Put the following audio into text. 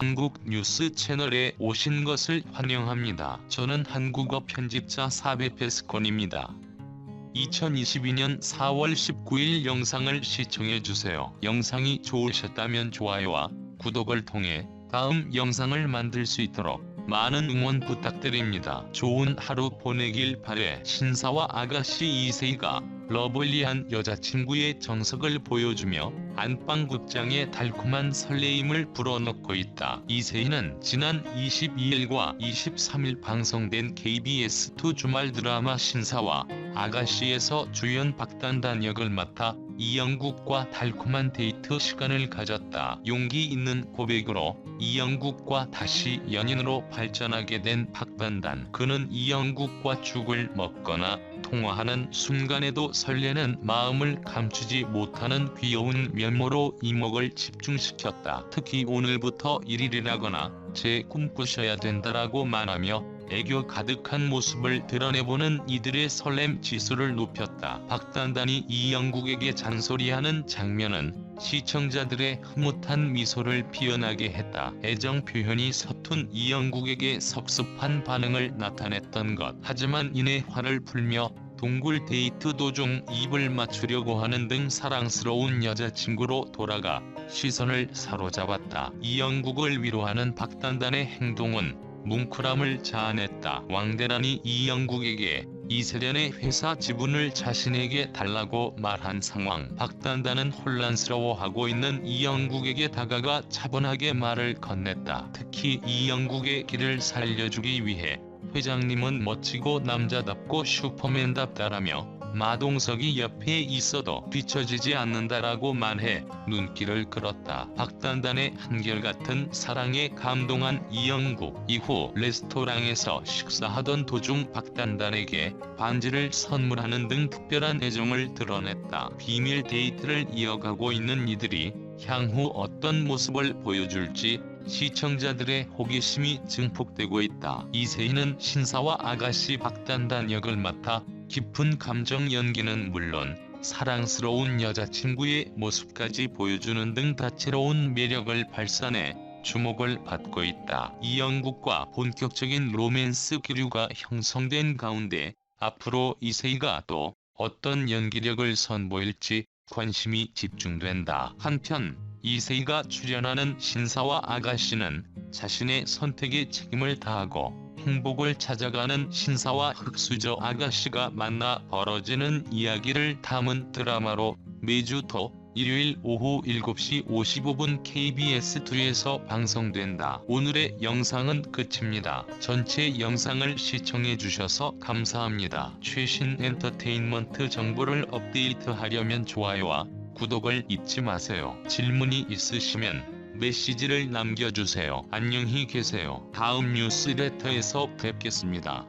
한국 뉴스 채널에 오신 것을 환영합니다. 저는 한국어 편집자 사베페스콘입니다. 2022년 4월 19일 영상을 시청해주세요. 영상이 좋으셨다면 좋아요와 구독을 통해 다음 영상을 만들 수 있도록 많은 응원 부탁드립니다. 좋은 하루 보내길 바래 신사와 아가씨 이세희가 러블리한 여자친구의 정석을 보여주며 안방극장의 달콤한 설레임을 불어넣고 있다. 이세희는 지난 22일과 23일 방송된 KBS2 주말 드라마 신사와 아가씨에서 주연 박단단 역을 맡아 이영국과 달콤한 데이트 시간을 가졌다. 용기 있는 고백으로 이영국과 다시 연인으로 발전하게 된 박단단. 그는 이영국과 죽을 먹거나 통화하는 순간에도 설레는 마음을 감추지 못하는 귀여운 면모로 이목을 집중시켰다. 특히 오늘부터 1일이라거나 제 꿈꾸셔야 된다라고 말하며 애교 가득한 모습을 드러내보는 이들의 설렘 지수를 높였다. 박단단이 이영국에게 잔소리하는 장면은 시청자들의 흐뭇한 미소를 피어나게 했다. 애정 표현이 서툰 이영국에게 섭섭한 반응을 나타냈던 것. 하지만 이내 화를 풀며 동굴 데이트 도중 입을 맞추려고 하는 등 사랑스러운 여자친구로 돌아가 시선을 사로잡았다. 이영국을 위로하는 박단단의 행동은 뭉클함을 자아냈다. 왕대란이 이영국에게 이세련의 회사 지분을 자신에게 달라고 말한 상황. 박단단은 혼란스러워하고 있는 이영국에게 다가가 차분하게 말을 건넸다. 특히 이영국의 길을 살려주기 위해 회장님은 멋지고 남자답고 슈퍼맨답다라며 마동석이 옆에 있어도 뒤처지지 않는다라고 말해 눈길을 끌었다. 박단단의 한결같은 사랑에 감동한 이영국. 이후 레스토랑에서 식사하던 도중 박단단에게 반지를 선물하는 등 특별한 애정을 드러냈다. 비밀 데이트를 이어가고 있는 이들이 향후 어떤 모습을 보여줄지 시청자들의 호기심이 증폭되고 있다. 이세희는 신사와 아가씨 박단단 역을 맡아 깊은 감정 연기는 물론 사랑스러운 여자친구의 모습까지 보여주는 등 다채로운 매력을 발산해 주목을 받고 있다. 이영국과 본격적인 로맨스 기류가 형성된 가운데 앞으로 이세희가 또 어떤 연기력을 선보일지 관심이 집중된다. 한편 이세희가 출연하는 신사와 아가씨는 자신의 선택에 책임을 다하고 행복을 찾아가는 신사와 흑수저 아가씨가 만나 벌어지는 이야기를 담은 드라마로 매주 토 일요일 오후 7시 55분 KBS2에서 방송된다. 오늘의 영상은 끝입니다. 전체 영상을 시청해주셔서 감사합니다. 최신 엔터테인먼트 정보를 업데이트하려면 좋아요와 구독을 잊지 마세요. 질문이 있으시면 메시지를 남겨주세요. 안녕히 계세요. 다음 뉴스레터에서 뵙겠습니다.